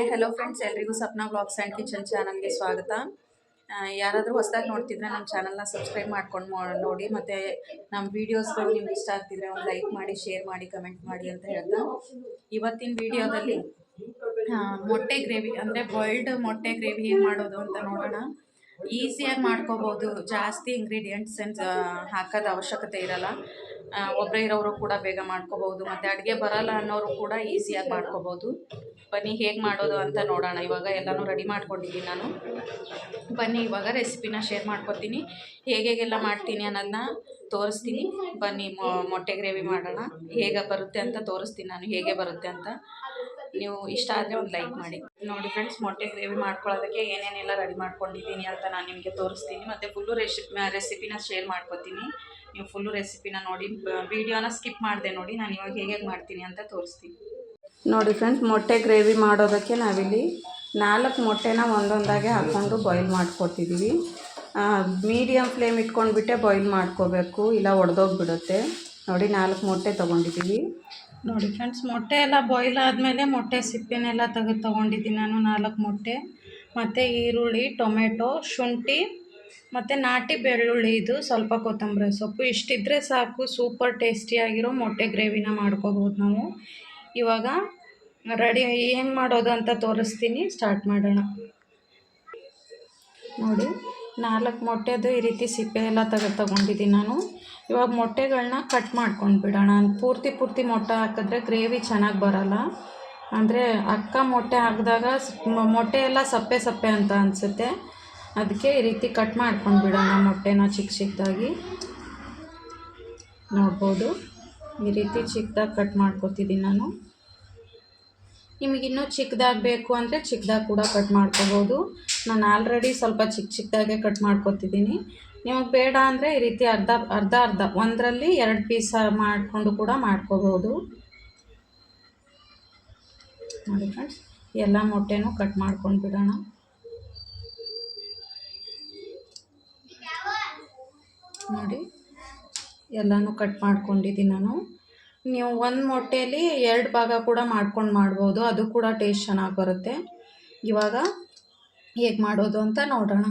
Hi hello friends ಎಲ್ರಿಗೂ Sapna blogs and kitchen ಚಾನಲ್ಗೆ ಸ್ವಾಗತ. ಯಾರಾದರೂ ಹೊಸದಾಗಿ ನೋಡ್ತಿದ್ರೆ ನಮ್ಮ ಚಾನಲ್ನ ಸಬ್ಸ್ಕ್ರೈಬ್ ಮಾಡ್ಕೊಂಡು ನೋಡಿ. ಮತ್ತು ನಮ್ಮ ವೀಡಿಯೋಸ್ಗಳು ನಿಮ್ಗೆ ಇಷ್ಟ ಆಗ್ತಿದ್ರೆ ಒಂದು ಲೈಕ್ ಮಾಡಿ ಶೇರ್ ಮಾಡಿ ಕಮೆಂಟ್ ಮಾಡಿ ಅಂತ ಹೇಳ್ತಾ. ಇವತ್ತಿನ ವಿಡಿಯೋದಲ್ಲಿ ಮೊಟ್ಟೆ ಗ್ರೇವಿ, ಅಂದರೆ ಬಾಯ್ಲ್ಡ್ ಮೊಟ್ಟೆ ಗ್ರೇವಿ ಹೇಗೆ ಮಾಡೋದು ಅಂತ ನೋಡೋಣ. ಈಸಿಯಾಗಿ ಮಾಡ್ಕೋಬೋದು. ಜಾಸ್ತಿ ಇಂಗ್ರೀಡಿಯೆಂಟ್ಸ್ ಹಾಕೋದು ಅವಶ್ಯಕತೆ ಇರಲ್ಲ. ಒಬ್ಬರೇ ಇರೋರು ಕೂಡ ಬೇಗ ಮಾಡ್ಕೋಬೋದು ಮತ್ತು ಅಡುಗೆ ಬರಲ್ಲ ಅನ್ನೋರು ಕೂಡ ಈಸಿಯಾಗಿ ಮಾಡ್ಕೋಬೋದು ಬನ್ನಿ, ಹೇಗೆ ಮಾಡೋದು ಅಂತ ನೋಡೋಣ. ಇವಾಗ ಎಲ್ಲನೂ ರೆಡಿ ಮಾಡ್ಕೊಂಡಿದ್ದೀನಿ ನಾನು. ಬನ್ನಿ, ಇವಾಗ ರೆಸಿಪಿನ ಶೇರ್ ಮಾಡ್ಕೊತೀನಿ. ಹೇಗೆಲ್ಲ ಮಾಡ್ತೀನಿ ಅನ್ನೋದನ್ನ ತೋರಿಸ್ತೀನಿ. ಬನ್ನಿ ಮೊಟ್ಟೆ ಗ್ರೇವಿ ಮಾಡೋಣ. ಹೇಗೆ ಬರುತ್ತೆ ಅಂತ ತೋರಿಸ್ತೀನಿ ನಾನು, ಹೇಗೆ ಬರುತ್ತೆ ಅಂತ. ನೀವು ಇಷ್ಟ ಆದರೆ ಒಂದು ಲೈಕ್ ಮಾಡಿ. ನೋಡಿ ಫ್ರೆಂಡ್ಸ್ ಮೊಟ್ಟೆ ಗ್ರೇವಿ ಮಾಡ್ಕೊಳ್ಳೋದಕ್ಕೆ ಏನೇನೆಲ್ಲ ರೆಡಿ ಮಾಡ್ಕೊಂಡಿದ್ದೀನಿ ಅಂತ ನಾನು ನಿಮಗೆ ತೋರಿಸ್ತೀನಿ. ಮತ್ತು ಫುಲ್ಲು ರೆಸಿಪಿ ರೆಸಿಪಿನ ಶೇರ್ ಮಾಡ್ಕೊತೀನಿ. ನೀವು ಫುಲ್ಲು ರೆಸಿಪಿನ ನೋಡಿ ವಿಡಿಯೋನ ಸ್ಕಿಪ್ ಮಾಡಿದೆ ನೋಡಿ, ನಾನು ಇವಾಗ ಹೇಗೆ ಮಾಡ್ತೀನಿ ಅಂತ ತೋರಿಸ್ತೀನಿ. ನೋಡಿ ಫ್ರೆಂಡ್ಸ್ ಮೊಟ್ಟೆ ಗ್ರೇವಿ ಮಾಡೋದಕ್ಕೆ ನಾವಿಲ್ಲಿ ನಾಲ್ಕು ಮೊಟ್ಟೆನ ಒಂದೊಂದಾಗೆ ಹಾಕ್ಕೊಂಡು ಬಾಯ್ಲ್ ಮಾಡ್ಕೊತಿದ್ದೀವಿ ಮೀಡಿಯಮ್ ಫ್ಲೇಮ್ ಇಟ್ಕೊಂಡ್ಬಿಟ್ಟೆ ಬಾಯ್ಲ್ ಮಾಡ್ಕೋಬೇಕು. ಇಲ್ಲ ಒಡೆದೋಗ್ಬಿಡುತ್ತೆ. ನೋಡಿ ನಾಲ್ಕು ಮೊಟ್ಟೆ ತೊಗೊಂಡಿದ್ದೀವಿ ನೋಡಿ ಫ್ರೆಂಡ್ಸ್, ಮೊಟ್ಟೆ ಎಲ್ಲ ಬಾಯ್ಲ್ ಆದಮೇಲೆ ಮೊಟ್ಟೆ ಸಿಪ್ಪೆನೆಲ್ಲ ತೆಗೆದು ತೊಗೊಂಡಿದ್ದೀನಿ ನಾನು, ನಾಲ್ಕು ಮೊಟ್ಟೆ. ಮತ್ತು ಈರುಳ್ಳಿ, ಟೊಮೆಟೊ, ಶುಂಠಿ, ಮತ್ತು ನಾಟಿ ಬೆಳ್ಳುಳ್ಳಿ ಇದು, ಸ್ವಲ್ಪ ಕೊತ್ತಂಬರಿ ಸೊಪ್ಪು. ಇಷ್ಟಿದ್ರೆ ಸಾಕು, ಸೂಪರ್ ಟೇಸ್ಟಿಯಾಗಿರೋ ಮೊಟ್ಟೆ ಗ್ರೇವಿನ ಮಾಡ್ಕೋಬೋದು ನಾವು. ಇವಾಗ ರೆಡಿ ಹೆಂಗೆ ಮಾಡೋದು ಅಂತ ತೋರಿಸ್ತೀನಿ, ಸ್ಟಾರ್ಟ್ ಮಾಡೋಣ. ನೋಡಿ. ನಾಲ್ಕು ಮೊಟ್ಟೆದು ಈ ರೀತಿ ಸಿಪ್ಪೆ ಎಲ್ಲ ತೆಗೆದು ತೊಗೊಂಡಿದ್ದೀನಿ ನಾನು. ಇವಾಗ ಮೊಟ್ಟೆಗಳನ್ನ ಕಟ್ ಮಾಡ್ಕೊಂಡು ಬಿಡೋಣ. ಪೂರ್ತಿ ಪೂರ್ತಿ ಮೊಟ್ಟೆ ಹಾಕಿದ್ರೆ ಗ್ರೇವಿ ಚೆನ್ನಾಗಿ ಬರೋಲ್ಲ. ಅಂದರೆ ಅಕ್ಕ ಮೊಟ್ಟೆ ಹಾಕಿದಾಗ ಮೊಟ್ಟೆ ಎಲ್ಲ ಸಪ್ಪೆ ಸಪ್ಪೆ ಅಂತ ಅನಿಸುತ್ತೆ. ಅದಕ್ಕೆ ಈ ರೀತಿ ಕಟ್ ಮಾಡ್ಕೊಂಡು ಬಿಡೋಣ ಮೊಟ್ಟೆನ ಚಿಕ್ಕ ಚಿಕ್ಕದಾಗಿ ನೋಡ್ಬೋದು. ಈ ರೀತಿ ಚಿಕ್ಕದಾಗಿ ಕಟ್ ಮಾಡ್ಕೊತಿದ್ದೀನಿ ನಾನು. ನಿಮಗಿನ್ನೂ ಚಿಕ್ಕದಾಗಿ ಬೇಕು ಅಂದರೆ ಚಿಕ್ಕದಾಗಿ ಕೂಡ ಕಟ್ ಮಾಡ್ಕೋಬೋದು. ನಾನು ಆಲ್ರೆಡಿ ಸ್ವಲ್ಪ ಚಿಕ್ಕ ಚಿಕ್ಕದಾಗೆ ಕಟ್ ಮಾಡ್ಕೊತಿದ್ದೀನಿ. ನಿಮಗೆ ಬೇಡ ಅಂದರೆ ಈ ರೀತಿ ಅರ್ಧ ಅರ್ಧ ಅರ್ಧ ಒಂದರಲ್ಲಿ ಎರಡು ಪೀಸ್ ಮಾಡಿಕೊಂಡು ಕೂಡ ಮಾಡ್ಕೋಬೋದು. ನೋಡಿ ಫ್ರೆಂಡ್ಸ್ ಎಲ್ಲ ಮೊಟ್ಟೆನೂ ಕಟ್ ಮಾಡ್ಕೊಂಡು ಬಿಡೋಣ. ನೋಡಿ, ಎಲ್ಲನೂ ಕಟ್ ಮಾಡ್ಕೊಂಡಿದ್ದೀನಿ ನಾನು. ನೀವು ಒಂದು ಮೊಟ್ಟೆಯಲ್ಲಿ ಎರಡು ಭಾಗ ಕೂಡ ಮಾಡ್ಕೊಂಡು ಮಾಡ್ಬೋದು. ಅದು ಕೂಡ ಟೇಸ್ಟ್ ಚೆನ್ನಾಗಿ ಬರುತ್ತೆ. ಇವಾಗ ಹೇಗೆ ಮಾಡೋದು ಅಂತ ನೋಡೋಣ.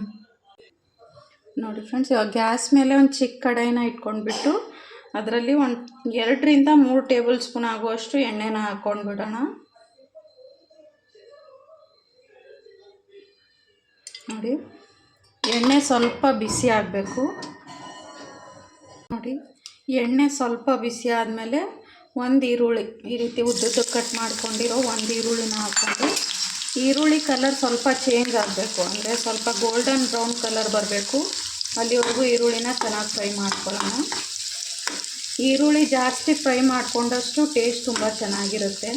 ನೋಡಿ ಫ್ರೆಂಡ್ಸ್, ಇವಾಗ ಗ್ಯಾಸ್ ಮೇಲೆ ಒಂದು ಚಿಕ್ಕ ಕಡಾಯಿನ ಇಟ್ಕೊಂಡ್ಬಿಟ್ಟು ಅದರಲ್ಲಿ ಒಂದು ಎರಡರಿಂದ ಮೂರು ಟೇಬಲ್ ಸ್ಪೂನ್ ಆಗುವಷ್ಟು ಎಣ್ಣೆನ ಹಾಕ್ಕೊಂಡ್ಬಿಡೋಣ ನೋಡಿ, ಎಣ್ಣೆ ಸ್ವಲ್ಪ ಬಿಸಿ ಆಗಬೇಕು. ನೋಡಿ, ಎಣ್ಣೆ ಸ್ವಲ್ಪ ಬಿಸಿ ಆದಮೇಲೆ ಒಂದು ಈರುಳ್ಳಿ, ಈ ರೀತಿ ಉದ್ದುದ್ದು ಕಟ್ ಮಾಡ್ಕೊಂಡಿರೋ ಒಂದು ಈರುಳ್ಳಿನ ಹಾಕ್ಕೊಂಡು, ಈರುಳ್ಳಿ ಕಲರ್ ಸ್ವಲ್ಪ ಚೇಂಜ್ ಆಗಬೇಕು. ಅಂದರೆ ಸ್ವಲ್ಪ ಗೋಲ್ಡನ್ ಬ್ರೌನ್ ಕಲರ್ ಬರಬೇಕು. ಅಲ್ಲಿವರೆಗೂ ಈರುಳ್ಳಿನ ಚೆನ್ನಾಗಿ ಫ್ರೈ ಮಾಡ್ಕೊಳ್ಳೋಣ. ಈರುಳ್ಳಿ ಜಾಸ್ತಿ ಫ್ರೈ ಮಾಡಿಕೊಂಡಷ್ಟು ಟೇಸ್ಟ್ ತುಂಬ ಚೆನ್ನಾಗಿರುತ್ತೆ.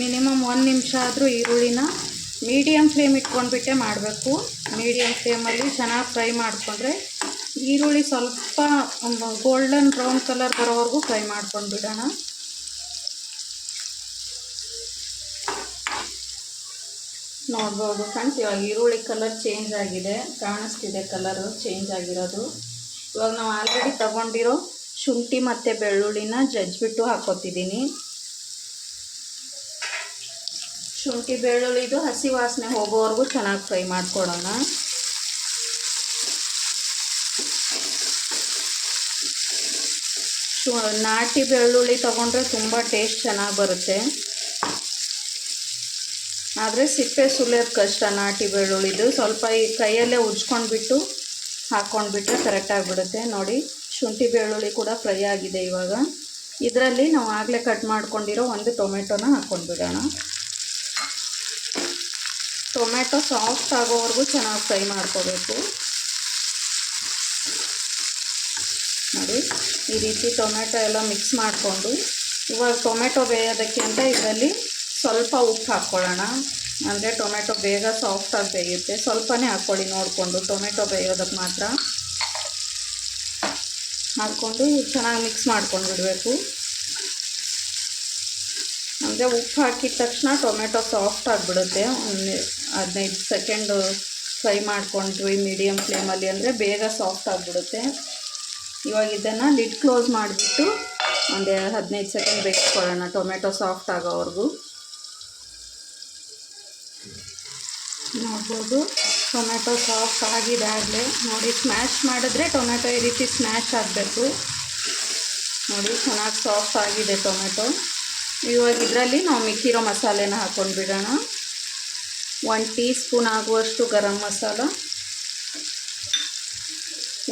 ಮಿನಿಮಮ್ ಒಂದು ನಿಮಿಷ ಆದರೂ ಈರುಳ್ಳಿನ ಮೀಡಿಯಮ್ ಫ್ಲೇಮ್ ಇಟ್ಕೊಂಡ್ಬಿಟ್ಟೆ ಮಾಡಬೇಕು. ಮೀಡಿಯಮ್ ಫ್ಲೇಮಲ್ಲಿ ಚೆನ್ನಾಗಿ ಫ್ರೈ ಮಾಡಿಕೊಂಡ್ರೆ ಈರುಳ್ಳಿ ಸ್ವಲ್ಪ ಗೋಲ್ಡನ್ ಬ್ರೌನ್ ಕಲರ್ ಬರೋವರೆಗೂ ಫ್ರೈ ಮಾಡ್ಕೊಂಡು ಬಿಡೋಣ. ನೋಡ್ಬೋದು ಫ್ರೆಂಡ್ಸ್, ಇವಾಗ ಈರುಳ್ಳಿ ಕಲರ್ ಚೇಂಜ್ ಆಗಿದೆ, ಕಾಣಿಸ್ತಿದೆ ಕಲರು ಚೇಂಜ್ ಆಗಿರೋದು. ಇವಾಗ ನಾವು ಆಲ್ರೆಡಿ ತಗೊಂಡಿರೋ ಶುಂಠಿ ಮತ್ತು ಬೆಳ್ಳುಳ್ಳಿನ ಜಜ್ಜಿಬಿಟ್ಟು ಹಾಕೋತಿದ್ದೀನಿ. ಶುಂಠಿ ಬೆಳ್ಳುಳ್ಳಿದು ಹಸಿ ವಾಸನೆ ಹೋಗೋವರೆಗೂ ಚೆನ್ನಾಗಿ ಫ್ರೈ ಮಾಡಿಕೊಡೋಣ. ಶು, ನಾಟಿ ಬೆಳ್ಳುಳ್ಳಿ ತೊಗೊಂಡ್ರೆ ತುಂಬ ಟೇಸ್ಟ್ ಚೆನ್ನಾಗಿ ಬರುತ್ತೆ. ಆದರೆ ಸಿಪ್ಪೆ ಸುಲಿಯೋದು ಕಷ್ಟ ನಾಟಿ ಬೆಳ್ಳುಳ್ಳಿದು. ಸ್ವಲ್ಪ ಈ ಕೈಯಲ್ಲೇ ಉಜ್ಕೊಂಡ್ಬಿಟ್ಟು ಹಾಕ್ಕೊಂಡ್ಬಿಟ್ರೆ ಕರೆಕ್ಟ್ ಆಗಿಬಿಡುತ್ತೆ. ನೋಡಿ, ಶುಂಠಿ ಬೆಳ್ಳುಳ್ಳಿ ಕೂಡ ಫ್ರೈ ಆಗಿದೆ ಇವಾಗ. ಇದರಲ್ಲಿ ನಾವು ಆಗಲೇ ಕಟ್ ಮಾಡ್ಕೊಂಡಿರೋ ಒಂದು ಟೊಮೆಟೊನ ಹಾಕ್ಕೊಂಡ್ಬಿಡೋಣ ಟೊಮೆಟೊ ಸಾಫ್ಟ್ ಆಗೋವರೆಗೂ ಚೆನ್ನಾಗಿ ಫ್ರೈ ಮಾಡ್ಕೋಬೇಕು. ನೋಡಿ, ಈ ರೀತಿ ಟೊಮೆಟೊ ಎಲ್ಲ ಮಿಕ್ಸ್ ಮಾಡಿಕೊಂಡು. ಇವಾಗ ಟೊಮೆಟೊ ಬೇಯೋದಕ್ಕೆ ಅಂತ ಇದರಲ್ಲಿ ಸ್ವಲ್ಪ ಉಪ್ಪು ಹಾಕ್ಕೊಳ್ಳೋಣ. ಅಂದರೆ ಟೊಮೆಟೊ ಬೇಗ ಸಾಫ್ಟಾಗಿ ಬೇಯುತ್ತೆ. ಸ್ವಲ್ಪನೇ ಹಾಕ್ಕೊಳ್ಳಿ ನೋಡಿಕೊಂಡು ಟೊಮೆಟೊ ಬೇಯೋದಕ್ಕೆ ಮಾತ್ರ. ಹಾಕ್ಕೊಂಡು ಚೆನ್ನಾಗಿ ಮಿಕ್ಸ್ ಮಾಡ್ಕೊಂಡು ಬಿಡಬೇಕು ಅಂದರೆ ಉಪ್ಪು ಹಾಕಿದ ತಕ್ಷಣ ಟೊಮೆಟೊ ಸಾಫ್ಟ್ ಆಗಿಬಿಡುತ್ತೆ. ಒಂದು ಹದಿನೈದು ಸೆಕೆಂಡು ಫ್ರೈ ಮಾಡ್ಕೊಂಡ್ವಿ ಮೀಡಿಯಮ್ ಫ್ಲೇಮಲ್ಲಿ ಅಂದರೆ ಬೇಗ ಸಾಫ್ಟ್ ಆಗಿಬಿಡುತ್ತೆ. ಇವಾಗ ಇದನ್ನು ಲಿಡ್ ಕ್ಲೋಸ್ ಮಾಡಿಬಿಟ್ಟು ಒಂದು ಹದಿನೈದು ಸೆಕೆಂಡ್ ಬೇಯಿಸ್ಕೊಳ್ಳೋಣ ಟೊಮೆಟೊ ಸಾಫ್ಟ್ ಆಗೋವರೆಗೂ. ನೋಡ್ಬೋದು ಟೊಮೆಟೊ ಸಾಫ್ಟ್ ಆಗಿದೆ ಆಗಲೇ ನೋಡಿ ಸ್ಮ್ಯಾಶ್ ಮಾಡಿದ್ರೆ ಟೊಮೆಟೊ ಈ ರೀತಿ ಸ್ಮ್ಯಾಶ್ ಆಗಬೇಕು. ನೋಡಿ ಚೆನ್ನಾಗಿ ಸಾಫ್ಟ್ ಆಗಿದೆ ಟೊಮೆಟೊ. ಇವಾಗ ಇದರಲ್ಲಿ ನಾವು ಮಿಕ್ಕಿರೋ ಮಸಾಲೆನ ಹಾಕ್ಕೊಂಡು ಬಿಡೋಣ. ಒನ್ ಟೀ ಸ್ಪೂನ್ ಆಗುವಷ್ಟು garam masala.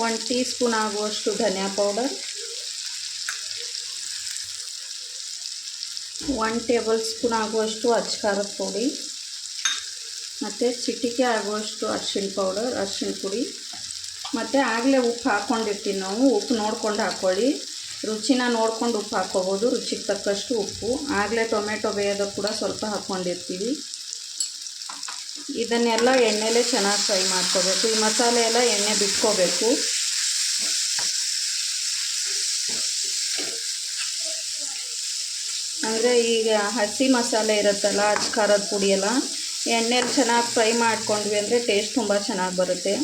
One teaspoon ಆಗುವಷ್ಟು ಧನಿಯಾ ಪೌಡರ್ ಒನ್ ಟೇಬಲ್ ಸ್ಪೂನ್ ಆಗುವಷ್ಟು ಅಚ್ಕಾರದ ಪುಡಿ. ಮತ್ತು ಚಿಟಿಕೆ ಆಗುವಷ್ಟು ಅರ್ಶಿನ ಪೌಡರ್ ಅರ್ಶಿನ ಪುಡಿ. ಮತ್ತು ಆಗಲೇ ಉಪ್ಪು ಹಾಕ್ಕೊಂಡಿರ್ತೀವಿ ನಾವು, ಉಪ್ಪು ನೋಡ್ಕೊಂಡು ಹಾಕ್ಕೊಳ್ಳಿ ರುಚಿನ ನೋಡ್ಕೊಂಡು ಉಪ್ಪು ಹಾಕ್ಕೋಬೋದು, ರುಚಿಗೆ ತಕ್ಕಷ್ಟು ಉಪ್ಪು. ಆಗಲೇ ಟೊಮೆಟೊ ಬೇಯೋದಕ್ಕೆ ಕೂಡ ಸ್ವಲ್ಪ ಹಾಕ್ಕೊಂಡಿರ್ತೀವಿ. ಇದನ್ನೆಲ್ಲ ಎಣ್ಣೆಲೇ ಚೆನ್ನಾಗಿ ಫ್ರೈ ಮಾಡ್ಕೋಬೇಕು. ಈ ಮಸಾಲೆ ಎಲ್ಲ ಎಣ್ಣೆ ಬಿಟ್ಕೋಬೇಕು. ಅಂದರೆ ಈಗ ಹಸಿ ಮಸಾಲೆ ಇರುತ್ತಲ್ಲ ಅಚ್ ಖಾರದ ಪುಡಿಯೆಲ್ಲ ಎಣ್ಣೆಲಿ ಚೆನ್ನಾಗಿ ಫ್ರೈ ಮಾಡ್ಕೊಂಡ್ವಿ ಅಂದರೆ ಟೇಸ್ಟ್ ತುಂಬ ಚೆನ್ನಾಗಿ ಬರುತ್ತೆ.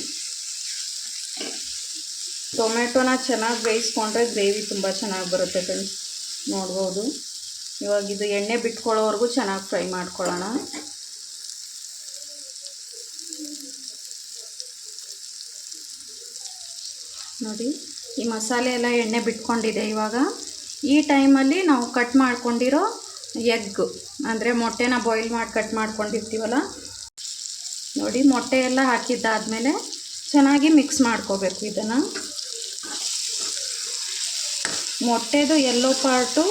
ಟೊಮೆಟೊನ ಚೆನ್ನಾಗಿ ಬೇಯಿಸ್ಕೊಂಡ್ರೆ ಗ್ರೇವಿ ತುಂಬ ಚೆನ್ನಾಗಿ ಬರುತ್ತೆ ಫ್ರೆಂಡ್ಸ್ ನೋಡ್ಬೋದು. ಇವಾಗ ಇದು ಎಣ್ಣೆ ಬಿಟ್ಕೊಳ್ಳೋವರೆಗೂ ಚೆನ್ನಾಗಿ ಫ್ರೈ ಮಾಡ್ಕೊಳ್ಳೋಣ. ನೋಡಿ, ಈ ಮಸಾಲೆ ಎಲ್ಲ ಎಣ್ಣೆ ಬಿಟ್ಕೊಂಡಿದೆ ಇವಾಗ. ಈ ಟೈಮಲ್ಲಿ ನಾವು ಕಟ್ ಮಾಡ್ಕೊಂಡಿರೋ ಎಗ್ ಅಂದರೆ ಮೊಟ್ಟೆನ ಬಾಯ್ಲ್ ಮಾಡಿ ಕಟ್ ಮಾಡ್ಕೊಂಡಿರ್ತೀವಲ್ಲ? ನೋಡಿ, ಮೊಟ್ಟೆ ಎಲ್ಲ ಹಾಕಿದ್ದಾದಮೇಲೆ ಚೆನ್ನಾಗಿ ಮಿಕ್ಸ್ ಮಾಡ್ಕೋಬೇಕು ಇದನ್ನು. ಮೊಟ್ಟೆದು ಎಲ್ಲೋ ಪಾರ್ಟು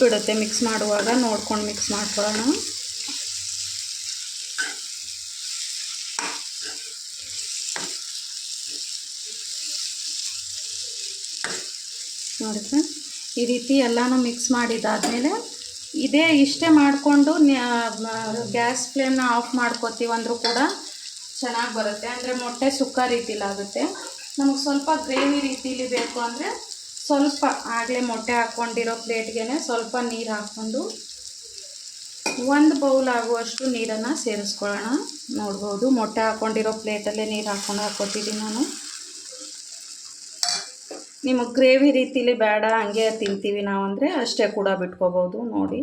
ಬಿಡುತ್ತೆ ಮಿಕ್ಸ್ ಮಾಡುವಾಗ. ನೋಡ್ಕೊಂಡು ಮಿಕ್ಸ್ ಮಾಡ್ಕೊಳ್ಳೋಣ. ನೋಡಿ ಈ ರೀತಿ ಎಲ್ಲನೂ ಮಿಕ್ಸ್ ಮಾಡಿದಾದಮೇಲೆ ಇದೇ ಇಷ್ಟೇ ಮಾಡಿಕೊಂಡು ಗ್ಯಾಸ್ ಫ್ಲೇಮ್ನ ಆಫ್ ಮಾಡ್ಕೋತೀವಿ ಅಂದರೂ ಕೂಡ ಚೆನ್ನಾಗಿ ಬರುತ್ತೆ. ಅಂದರೆ ಮೊಟ್ಟೆ ಸುಕ್ಕ ರೀತಿಲಾಗುತ್ತೆ. ನಮಗೆ ಸ್ವಲ್ಪ ಗ್ರೇವಿ ರೀತಿಲಿ ಬೇಕು ಅಂದರೆ ಸ್ವಲ್ಪ ಆಗಲೇ ಮೊಟ್ಟೆ ಹಾಕ್ಕೊಂಡಿರೋ ಪ್ಲೇಟ್ಗೆ ಸ್ವಲ್ಪ ನೀರು ಹಾಕ್ಕೊಂಡು ಒಂದು ಬೌಲ್ ಆಗುವಷ್ಟು ನೀರನ್ನು ಸೇರಿಸ್ಕೊಳ್ಳೋಣ. ನೋಡ್ಬೋದು ಮೊಟ್ಟೆ ಹಾಕ್ಕೊಂಡಿರೋ ಪ್ಲೇಟಲ್ಲೇ ನೀರು ಹಾಕ್ಕೊಂಡು ಹಾಕ್ಕೊತಿದ್ದೀನಿ ನಾನು. ನಿಮಗೆ ಗ್ರೇವಿ ರೀತಿಲಿ ಬೇಡ, ಹಂಗೆ ತಿಂತೀವಿ ನಾವು ಅಂದರೆ ಅಷ್ಟೇ ಕೂಡ ಬಿಟ್ಕೋಬೋದು ನೋಡಿ.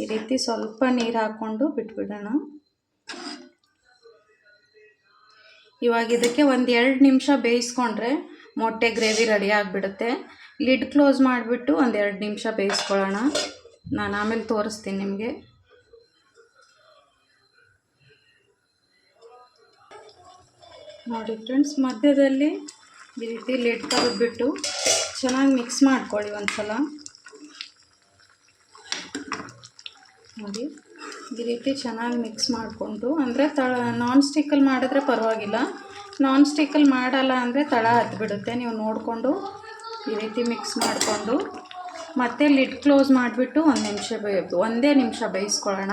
ಈ ರೀತಿ ಸ್ವಲ್ಪ ನೀರು ಹಾಕ್ಕೊಂಡು ಬಿಟ್ಬಿಡೋಣ. ಇವಾಗ ಇದಕ್ಕೆ ಒಂದು ಎರಡು ನಿಮಿಷ ಬೇಯಿಸ್ಕೊಂಡ್ರೆ ಮೊಟ್ಟೆ ಗ್ರೇವಿ ರೆಡಿ ಆಗಿಬಿಡುತ್ತೆ. ಲಿಡ್ ಕ್ಲೋಸ್ ಮಾಡಿಬಿಟ್ಟು ಒಂದು ಎರಡು ನಿಮಿಷ ಬೇಯಿಸ್ಕೊಳ್ಳೋಣ. ನಾನು ಆಮೇಲೆ ತೋರಿಸ್ತೀನಿ ನಿಮಗೆ. ನೋಡಿ ಫ್ರೆಂಡ್ಸ್, ಮಧ್ಯದಲ್ಲಿ ಈ ರೀತಿ ಲಿಡ್ ತೆಗೆದುಬಿಟ್ಟು ಚೆನ್ನಾಗಿ ಮಿಕ್ಸ್ ಮಾಡ್ಕೊಳ್ಳಿ ಒಂದು ಸಲ ನೋಡಿ, ಈ ರೀತಿ ಚೆನ್ನಾಗಿ ಮಿಕ್ಸ್ ಮಾಡಿಕೊಂಡು, ಅಂದರೆ ತ ನಾನ್ ಸ್ಟಿಕ್ಕಲ್ಲಿ ಮಾಡಿದ್ರೆ ಪರವಾಗಿಲ್ಲ. ನಾನ್ ಸ್ಟಿಕ್ಕಲ್ಲಿ ಮಾಡಲ್ಲ ಅಂದರೆ ತಳ ಹತ್ಬಿಡುತ್ತೆ. ನೀವು ನೋಡಿಕೊಂಡು ಈ ರೀತಿ ಮಿಕ್ಸ್ ಮಾಡಿಕೊಂಡು ಮತ್ತೆ ಲಿಡ್ ಕ್ಲೋಸ್ ಮಾಡಿಬಿಟ್ಟು ಒಂದು ನಿಮಿಷ ಒಂದೇ ನಿಮಿಷ ಬೇಯಿಸ್ಕೊಳ್ಳೋಣ.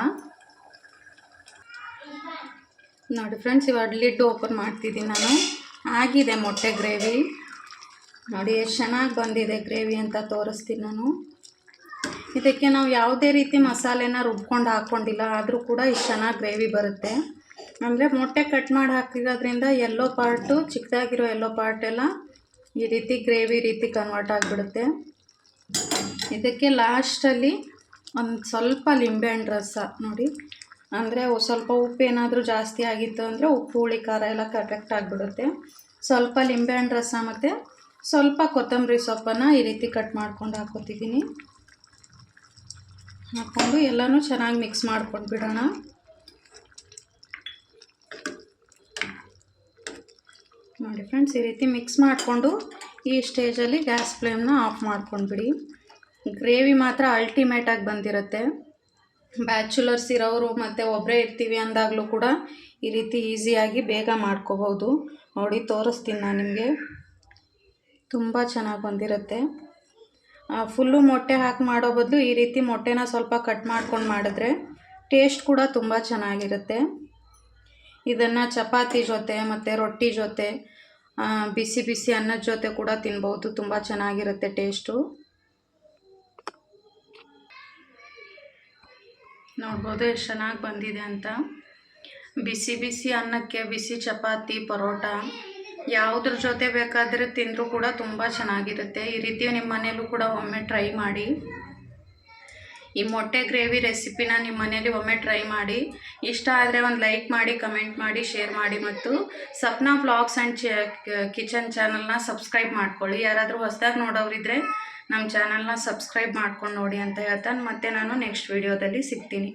ನೋಡಿ ಫ್ರೆಂಡ್ಸ್ ಇವಾಗ ಲಿಡ್ ಓಪನ್ ಮಾಡ್ತಿದ್ದೀನಿ ನಾನು. ಆಗಿದೆ ಮೊಟ್ಟೆ ಗ್ರೇವಿ. ನೋಡಿ ಎಷ್ಟು ಚೆನ್ನಾಗಿ ಬಂದಿದೆ ಗ್ರೇವಿ ಅಂತ ತೋರಿಸ್ತೀನಿ ನಾನು. ಇದಕ್ಕೆ ನಾವು ಯಾವುದೇ ರೀತಿ ಮಸಾಲೆನ ರುಬ್ಕೊಂಡು ಹಾಕ್ಕೊಂಡಿಲ್ಲ ಆದರೂ ಕೂಡ ಇಷ್ಟು ಚೆನ್ನಾಗಿ ಗ್ರೇವಿ ಬರುತ್ತೆ. ಅಂದರೆ ಮೊಟ್ಟೆ ಕಟ್ ಮಾಡಿ ಹಾಕಿರೋದ್ರಿಂದ ಎಲ್ಲೋ ಪಾರ್ಟು ಚಿಕ್ಕದಾಗಿರೋ ಎಲ್ಲೋ ಪಾರ್ಟೆಲ್ಲ ಈ ರೀತಿ ಗ್ರೇವಿ ರೀತಿ ಕನ್ವರ್ಟ್ ಆಗಿಬಿಡುತ್ತೆ. ಇದಕ್ಕೆ ಲಾಸ್ಟಲ್ಲಿ ಒಂದು ಸ್ವಲ್ಪ ಲಿಂಬೆಹಣ್ಣು ರಸ ನೋಡಿ. ಅಂದರೆ ಸ್ವಲ್ಪ ಉಪ್ಪು ಏನಾದರೂ ಜಾಸ್ತಿ ಆಗಿತ್ತು ಅಂದರೆ ಉಪ್ಪು, ಹುಳಿ, ಖಾರ ಎಲ್ಲ ಕರೆಕ್ಟ್ ಆಗಿಬಿಡುತ್ತೆ. ಸ್ವಲ್ಪ ಲಿಂಬೆಹಣ್ಣು ರಸ ಮತ್ತು ಸ್ವಲ್ಪ ಕೊತ್ತಂಬರಿ ಸೊಪ್ಪನ್ನು ಈ ರೀತಿ ಕಟ್ ಮಾಡ್ಕೊಂಡು ಹಾಕ್ಕೊತಿದ್ದೀನಿ ಹಾಕ್ಕೊಂಡು ಎಲ್ಲನೂ ಚೆನ್ನಾಗಿ ಮಿಕ್ಸ್ ಮಾಡ್ಕೊಂಡು ಬಿಡೋಣ ನೋಡಿ ಫ್ರೆಂಡ್ಸ್, ಈ ರೀತಿ ಮಿಕ್ಸ್ ಮಾಡಿಕೊಂಡು ಈ ಸ್ಟೇಜಲ್ಲಿ ಗ್ಯಾಸ್ ಫ್ಲೇಮ್ನ ಆಫ್ ಮಾಡ್ಕೊಂಡ್ಬಿಡಿ. ಗ್ರೇವಿ ಮಾತ್ರ ಅಲ್ಟಿಮೇಟಾಗಿ ಬಂದಿರುತ್ತೆ. ಬ್ಯಾಚುಲರ್ಸ್ ಇರೋರು ಮತ್ತು ಒಬ್ಬರೇ ಇರ್ತೀವಿ ಅಂದಾಗಲೂ ಕೂಡ ಈ ರೀತಿ ಈಸಿಯಾಗಿ ಬೇಗ ಮಾಡ್ಕೋಬೋದು ನೋಡಿ, ತೋರಿಸ್ತೀನಿ ನಾನು ನಿಮಗೆ. ತುಂಬ ಚೆನ್ನಾಗಿ ಬಂದಿರುತ್ತೆ. ಫುಲ್ಲು ಮೊಟ್ಟೆ ಹಾಕಿ ಮಾಡೋ ಬದಲು ಈ ರೀತಿ ಮೊಟ್ಟೆನ ಸ್ವಲ್ಪ ಕಟ್ ಮಾಡ್ಕೊಂಡು ಮಾಡಿದ್ರೆ ಟೇಸ್ಟ್ ಕೂಡ ತುಂಬ ಚೆನ್ನಾಗಿರುತ್ತೆ. ಇದನ್ನು ಚಪಾತಿ ಜೊತೆ ಮತ್ತು ರೊಟ್ಟಿ ಜೊತೆ ಬಿಸಿ ಬಿಸಿ ಅನ್ನದ ಜೊತೆ ಕೂಡ ತಿನ್ಬೋದು. ತುಂಬ ಚೆನ್ನಾಗಿರುತ್ತೆ ಟೇಸ್ಟು. ನೋಡ್ಬೋದು ಎಷ್ಟು ಚೆನ್ನಾಗಿ ಬಂದಿದೆ ಅಂತ. ಬಿಸಿ ಬಿಸಿ ಅನ್ನಕ್ಕೆ ಬಿಸಿ ಚಪಾತಿ, ಪರೋಟ ಯಾವುದ್ರ ಜೊತೆ ಬೇಕಾದರೆ ತಿಂದರೂ ಕೂಡ ತುಂಬ ಚೆನ್ನಾಗಿರುತ್ತೆ. ಈ ರೀತಿ ನಿಮ್ಮ ಮನೆಯಲ್ಲೂ ಕೂಡ ಒಮ್ಮೆ ಟ್ರೈ ಮಾಡಿ. ಈ ಮೊಟ್ಟೆ ಗ್ರೇವಿ ರೆಸಿಪಿನ ನಿಮ್ಮ ಮನೇಲಿ ಒಮ್ಮೆ ಟ್ರೈ ಮಾಡಿ. ಇಷ್ಟ ಆದರೆ ಒಂದು ಲೈಕ್ ಮಾಡಿ, ಕಮೆಂಟ್ ಮಾಡಿ, ಶೇರ್ ಮಾಡಿ ಮತ್ತು ಸಪ್ನಾ ವ್ಲಾಗ್ಸ್ ಆ್ಯಂಡ್ ಕಿಚನ್ ಚಾನಲ್ನ ಸಬ್ಸ್ಕ್ರೈಬ್ ಮಾಡ್ಕೊಳ್ಳಿ. ಯಾರಾದರೂ ಹೊಸದಾಗಿ ನೋಡೋರಿದ್ರೆ ನಮ್ಮ ಚಾನಲ್ನ ಸಬ್ಸ್ಕ್ರೈಬ್ ಮಾಡ್ಕೊಂಡು ನೋಡಿ ಅಂತ ಹೇಳ್ತಾನೆ. ಮತ್ತೆ ನಾನು ನೆಕ್ಸ್ಟ್ ವೀಡಿಯೋದಲ್ಲಿ ಸಿಗ್ತೀನಿ.